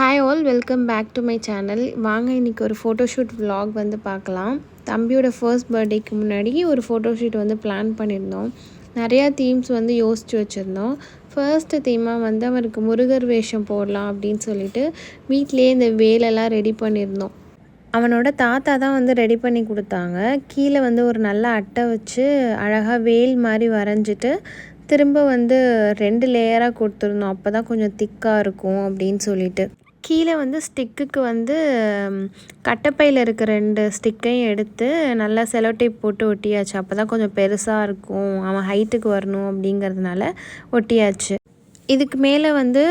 Hi all welcome back to my channel வாங்க இன்றைக்கி ஒரு ஃபோட்டோஷூட் விலாக் வந்து பார்க்கலாம். தம்பியோட ஃபர்ஸ்ட் பர்த்டேக்கு முன்னாடி ஒரு ஃபோட்டோஷூட் வந்து பிளான் பண்ணியிருந்தோம். நிறையா தீம்ஸ் வந்து யோசித்து வச்சுருந்தோம். ஃபர்ஸ்ட்டு தீமாக வந்து அவருக்கு முருகர் வேஷம் போடலாம் அப்படின்னு சொல்லிட்டு வீட்டிலேயே இந்த வேலெல்லாம் ரெடி பண்ணியிருந்தோம். அவனோட தாத்தா தான் வந்து ரெடி பண்ணி கொடுத்தாங்க. கீழே வந்து ஒரு நல்ல அட்டை வச்சு அழகாக வேல் மாதிரி வரைஞ்சிட்டு திரும்ப வந்து ரெண்டு லேயராக கொடுத்துருந்தோம். அப்போ தான் கொஞ்சம் திக்காக இருக்கும் அப்படின்னு சொல்லிட்டு. கீழே வந்து ஸ்டிக்குக்கு வந்து கட்டப்பையில் கட்டைப்பையில் இருக்க ரெண்டு ஸ்டிக்கையும் எடுத்து நல்லா செலோ டேப் போட்டு ஒட்டியாச்சு. அப்போ தான் கொஞ்சம் பெருசாக இருக்கும். அவன் ஹைட்டுக்கு வரணும் அப்படிங்கிறதுனால ஒட்டியாச்சு. இதுக்கு மேலே வந்து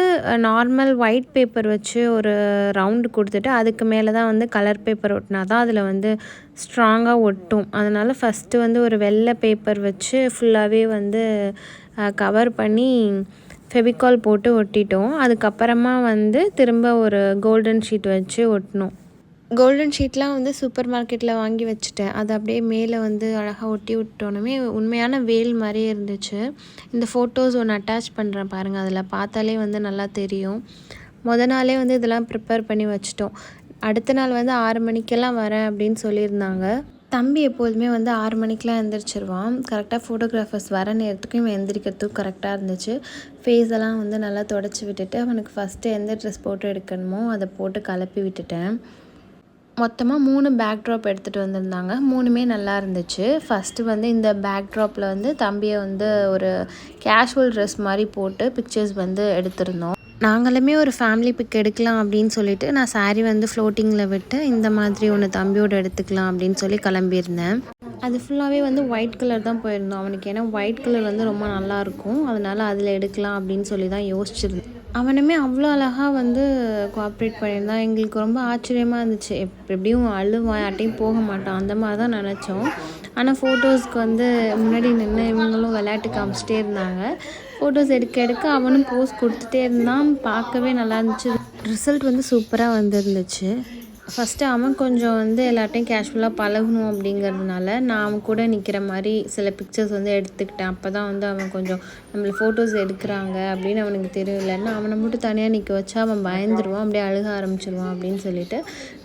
நார்மல் ஒயிட் பேப்பர் வச்சு ஒரு ரவுண்டு கொடுத்துட்டு அதுக்கு மேலே தான் வந்து கலர் பேப்பர் ஒட்டினா தான் அதில் வந்து ஸ்ட்ராங்காக ஒட்டும். அதனால் ஃபஸ்ட்டு வந்து ஒரு வெள்ளை பேப்பர் வச்சு ஃபுல்லாகவே வந்து கவர் பண்ணி ஃபெவிகால் போட்டு ஒட்டிட்டோம். அதுக்கப்புறமா வந்து திரும்ப ஒரு கோல்டன் ஷீட் வச்சு ஒட்டினோம் கோல்டன் ஷீட்லாம் வந்து சூப்பர் மார்க்கெட்டில் வாங்கி வச்சுட்டேன். அது அப்படியே மேலே வந்து அழகாக ஒட்டி விட்டோன்னே உண்மையான வேல் மாதிரியே இருந்துச்சு. இந்த ஃபோட்டோஸ் ஒன்று அட்டாச் பண்ணுறேன் பாருங்கள் அதில் பார்த்தாலே வந்து நல்லா தெரியும். முத நாளே வந்து இதெல்லாம் ப்ரிப்பேர் பண்ணி வச்சிட்டோம். அடுத்த நாள் வந்து ஆறு மணிக்கெல்லாம் வரேன் அப்படின்னு சொல்லியிருந்தாங்க. தம்பி எப்போதுமே வந்து ஆறு மணிக்கெலாம் எழுந்திரிச்சிருவான் கரெக்டாக ஃபோட்டோகிராஃபர்ஸ் வர நேரத்துக்கும் இவன் எந்திரிக்கிறதுக்கும் கரெக்டாக இருந்துச்சு. ஃபேஸ் எல்லாம் வந்து நல்லா தொடச்சி விட்டுட்டு அவனுக்கு ஃபஸ்ட்டு எந்த ட்ரெஸ் போட்டு எடுக்கணுமோ அதை போட்டு கலப்பி விட்டுட்டேன். மொத்தமாக மூணு பேக் ட்ராப் எடுத்துகிட்டு வந்திருந்தாங்க. மூணுமே நல்லா இருந்துச்சு. ஃபஸ்ட்டு வந்து இந்த பேக் ட்ராப்பில் வந்து தம்பியை வந்து ஒரு கேஷுவல் ட்ரெஸ் மாதிரி போட்டு பிக்சர்ஸ் வந்து எடுத்திருந்தோம். நாங்களுமே ஒரு ஃபேமிலி பிக் எடுக்கலாம் அப்படின்னு சொல்லிட்டு நான் saree வந்து ஃப்ளோட்டிங்கில் விட்டு இந்த மாதிரி ஒன்று தம்பியோட எடுத்துக்கலாம் அப்படின்னு சொல்லி கிளம்பியிருந்தேன். அது ஃபுல்லாகவே வந்து ஒயிட் கலர் தான் போயிருந்தோம். அவனுக்கு ஏன்னா ஒயிட் கலர் வந்து ரொம்ப நல்லாயிருக்கும் அதனால் அதில் எடுக்கலாம் அப்படின்னு சொல்லி தான் யோசிச்சிருந்தேன். அவனுமே அவ்வளோ அழகாக வந்து கோஆப்ரேட் பண்ணியிருந்தான். எங்களுக்கு ரொம்ப ஆச்சரியமாக இருந்துச்சு. எப் எப்படியும் அழுவான் யார்ட்டையும் போக மாட்டான். அந்த மாதிரி தான் நினச்சோம். ஆனால் ஃபோட்டோஸ்க்கு வந்து முன்னாடி நின்று இவங்களும் விளையாட்டு காமிச்சிட்டே இருந்தாங்க. ஃபோட்டோஸ் எடுக்க எடுக்க அவனும் போஸ் கொடுத்துட்டே இருந்தான். பார்க்கவே நல்லா இருந்துச்சு. ரிசல்ட் வந்து சூப்பராக வந்துருந்துச்சு. ஃபஸ்ட்டு அவன் கொஞ்சம் வந்து எல்லார்ட்டையும் கேஷுவலாக பழகணும் அப்படிங்கிறதுனால நான் அவன் கூட நிற்கிற மாதிரி சில பிக்சர்ஸ் வந்து எடுத்துக்கிட்டேன். அப்போ தான் வந்து அவன் கொஞ்சம் நம்மளை ஃபோட்டோஸ் எடுக்கிறாங்க அப்படின்னு அவனுக்கு தெரியும் இல்லைன்னா அவனை மட்டும் தனியாக நிற்க வச்சா அவன் பயந்துருவான் அப்படியே அழுக ஆரம்பிச்சிருவான் அப்படின்னு சொல்லிட்டு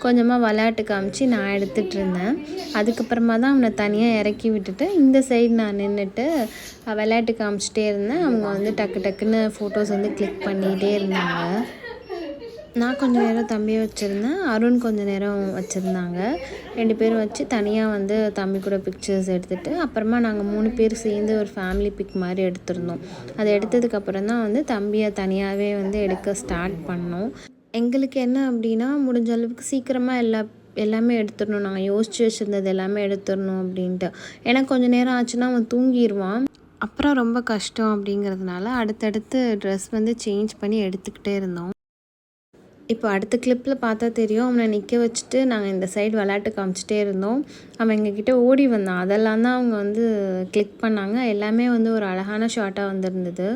கொஞ்சமாக விளையாட்டு காமிச்சு நான் எடுத்துகிட்டு இருந்தேன். அதுக்கப்புறமா தான் அவனை தனியாக இறக்கி விட்டுட்டு இந்த சைடு நான் நின்றுட்டு விளையாட்டு காமிச்சிட்டே இருந்தேன். அவங்க வந்து டக்கு டக்குன்னு ஃபோட்டோஸ் வந்து கிளிக் பண்ணிகிட்டே இருந்தாங்க. நான் கொஞ்சம் நேரம் தம்பியை வச்சுருந்தேன். அருண் கொஞ்சம் நேரம் வச்சுருந்தாங்க. ரெண்டு பேரும் வச்சு தனியாக வந்து தம்பி கூட பிக்சர்ஸ் எடுத்துகிட்டு அப்புறமா நாங்கள் மூணு பேர் சேர்ந்து ஒரு ஃபேமிலி பிக் மாதிரி எடுத்திருந்தோம். அதை எடுத்ததுக்கப்புறம் தான் வந்து தம்பியை தனியாகவே வந்து எடுக்க ஸ்டார்ட் பண்ணோம். எங்களுக்கு என்ன அப்படின்னா முடிஞ்ச அளவுக்கு சீக்கிரமாக எல்லா எல்லாமே எடுத்துடணும். நாங்கள் யோசிச்சு வச்சுருந்தது எல்லாமே எடுத்துடணும் அப்படின்ட்டு. ஏன்னா கொஞ்சம் நேரம் ஆச்சுன்னா அவன் தூங்கிடுவான் அப்புறம் ரொம்ப கஷ்டம் அப்படிங்கிறதுனால அடுத்தடுத்து ட்ரெஸ் வந்து சேஞ்ச் பண்ணி எடுத்துக்கிட்டே இருந்தோம். இப்போ அடுத்த கிளிப்பில் பார்த்தா தெரியும். அவனை நிற்க வச்சுட்டு நாங்கள் இந்த சைடு விளையாட்டு காமிச்சிட்டே இருந்தோம். அவன் எங்ககிட்ட ஓடி வந்தான். அதெல்லாம் தான் அவங்க வந்து கிளிக் பண்ணாங்க. எல்லாமே வந்து ஒரு அழகான ஷாட்டாக வந்திருந்தது.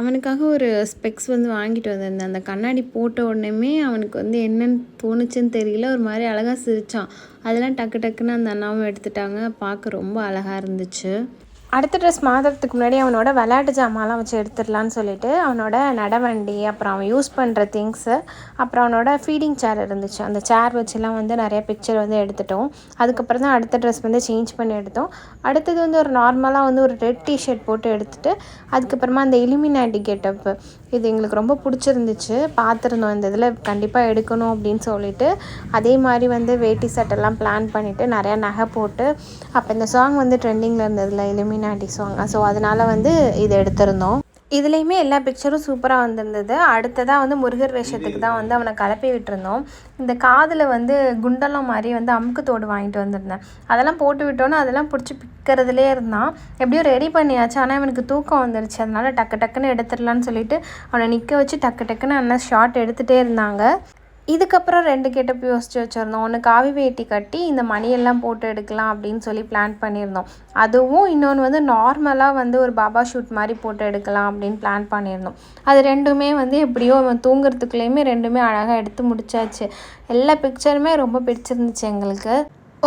அவனுக்காக ஒரு ஸ்பெக்ஸ் வந்து வாங்கிட்டு வந்திருந்தேன். அந்த கண்ணாடி போட்ட உடனேமே அவனுக்கு வந்து என்னன்னு தோணுச்சுன்னு தெரியல. ஒரு மாதிரி அழகாக சிரித்தான் அதெல்லாம் டக்கு டக்குன்னு அந்த அண்ணாவும் எடுத்துட்டாங்க. பார்க்க ரொம்ப அழகாக இருந்துச்சு. அடுத்த ட்ரெஸ் மாதத்துக்கு முன்னாடி அவனோட விளையாட்டு ஜாமான்லாம் வச்சு எடுத்துடலான்னு சொல்லிட்டு அவனோட நடவண்டி அப்புறம் அவன் யூஸ் பண்ணுற திங்ஸு அப்புறம் அவனோட ஃபீடிங் சேர் இருந்துச்சு. அந்த சேர் வச்சுலாம் வந்து நிறைய பிக்சர் வந்து எடுத்துட்டோம். அதுக்கப்புறம் தான் அடுத்த ட்ரெஸ் வந்து சேஞ்ச் பண்ணி எடுத்தோம். அடுத்தது வந்து ஒரு நார்மலாக வந்து ஒரு ரெட் டிஷர்ட் போட்டு எடுத்துகிட்டு அதுக்கப்புறமா அந்த இலுமினாட்டி கெட்டப்பு இது எங்களுக்கு ரொம்ப பிடிச்சிருந்துச்சு. பார்த்துருந்தோம் இந்த இதில் கண்டிப்பாக எடுக்கணும் அப்படின்னு சொல்லிட்டு. அதே மாதிரி வந்து வேட்டி சட்டெல்லாம் பிளான் பண்ணிவிட்டு நிறையா நகை போட்டு அப்போ இந்த சாங் வந்து ட்ரெண்டிங்கில் இருந்ததில்ல இலுமினாட்டி சாங் ஸோ அதனால் வந்து இது எடுத்திருந்தோம். இதுலேயுமே எல்லா பிக்சரும் சூப்பராக வந்திருந்தது. அடுத்ததாக வந்து முருகர் வேஷத்துக்கு தான் வந்து அவனை கலப்பி விட்டுருந்தோம். இந்த காதில் வந்து குண்டலம் மாதிரி வந்து அமுக்கு தோடு வாங்கிட்டு வந்திருந்தேன். அதெல்லாம் போட்டு விட்டோன்னே அதெல்லாம் பிடிச்சி பிக்கிறதுலே இருந்தான். எப்படியோ ரெடி பண்ணியாச்சு. ஆனால் அவனுக்கு தூக்கம் வந்துருச்சு. அதனால் டக்கு டக்குன்னு எடுத்துடலான்னு சொல்லிட்டு அவனை நிற்க வச்சு டக்கு டக்குன்னு அண்ணன் ஷார்ட் எடுத்துகிட்டே இருந்தாங்க. இதுக்கப்புறம் ரெண்டு கெட்டப் யோசிச்சு வச்சுருந்தோம். ஒன்று காவி வேட்டி கட்டி இந்த மணியெல்லாம் போட்டு எடுக்கலாம் அப்படின்னு சொல்லி பிளான் பண்ணியிருந்தோம். அதுவும் இன்னொன்று வந்து நார்மலாக வந்து ஒரு பாபா ஷூட் மாதிரி போட்டு எடுக்கலாம் அப்படின்னு பிளான் பண்ணியிருந்தோம். அது ரெண்டுமே வந்து எப்படியோ தூங்குறதுக்குள்ளேயுமே ரெண்டுமே அழகாக எடுத்து முடிச்சாச்சு. எல்லா பிக்சருமே ரொம்ப பிடிச்சிருந்துச்சு எங்களுக்கு.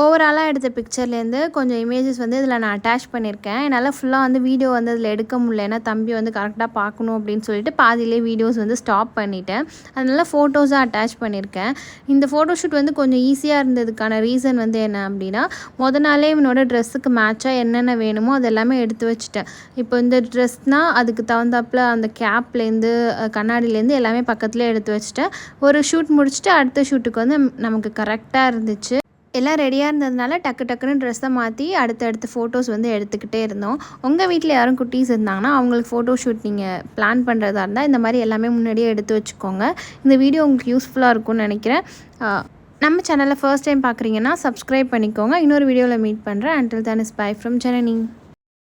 ஓவராலாக எடுத்த பிக்சர்லேருந்து கொஞ்சம் இமேஜஸ் வந்து இதில் நான் அட்டாச் பண்ணியிருக்கேன் என்னால் ஃபுல்லாக வந்து வீடியோ வந்து அதில் எடுக்க முடியல. ஏன்னா தம்பி வந்து கரெக்டாக பார்க்கணும் அப்படின்னு சொல்லிட்டு பாதியிலே வீடியோஸ் வந்து ஸ்டாப் பண்ணிட்டேன். அதனால் ஃபோட்டோஸாக அட்டாச் பண்ணியிருக்கேன் இந்த ஃபோட்டோஷூட் வந்து கொஞ்சம் ஈஸியாக இருந்ததுக்கான ரீசன் வந்து என்ன அப்படின்னா முத நாளே இவனோட ட்ரெஸ்ஸுக்கு மேட்சாக என்னென்ன வேணுமோ அது எல்லாமே எடுத்து வச்சுட்டேன். இப்போ இந்த ட்ரெஸ்னால் அதுக்கு தகுந்தாப்பில் அந்த கேப்லேருந்து கண்ணாடிலேருந்து எல்லாமே பக்கத்துலேயே எடுத்து வச்சுட்டேன். ஒரு ஷூட் முடிச்சுட்டு அடுத்த ஷூட்டுக்கு வந்து நமக்கு கரெக்டாக இருந்துச்சு. எல்லாம் ரெடியாக இருந்ததுனால டக்கு டக்குன்னு ட்ரெஸ்ஸை மாற்றி அடுத்தடுத்து ஃபோட்டோஸ் வந்து எடுத்துக்கிட்டே இருந்தோம். உங்கள் வீட்டில் யாரும் குட்டீஸ் இருந்தாங்கன்னா அவங்களுக்கு ஃபோட்டோ ஷூட் நீங்கள் பிளான் பண்ணுறதா இருந்தால் இந்த மாதிரி எல்லாமே முன்னாடியே எடுத்து வச்சுக்கோங்க. இந்த வீடியோ உங்களுக்கு யூஸ்ஃபுல்லாக இருக்கும்னு நினைக்கிறேன். நம்ம சேனலை ஃபர்ஸ்ட் டைம் பார்க்குறீங்கன்னா சப்ஸ்கிரைப் பண்ணிக்கோங்க. இன்னொரு வீடியோவில் மீட் பண்ணுறேன் அண்டில் தான் இஸ் பை ஃப்ரம் ஜனனி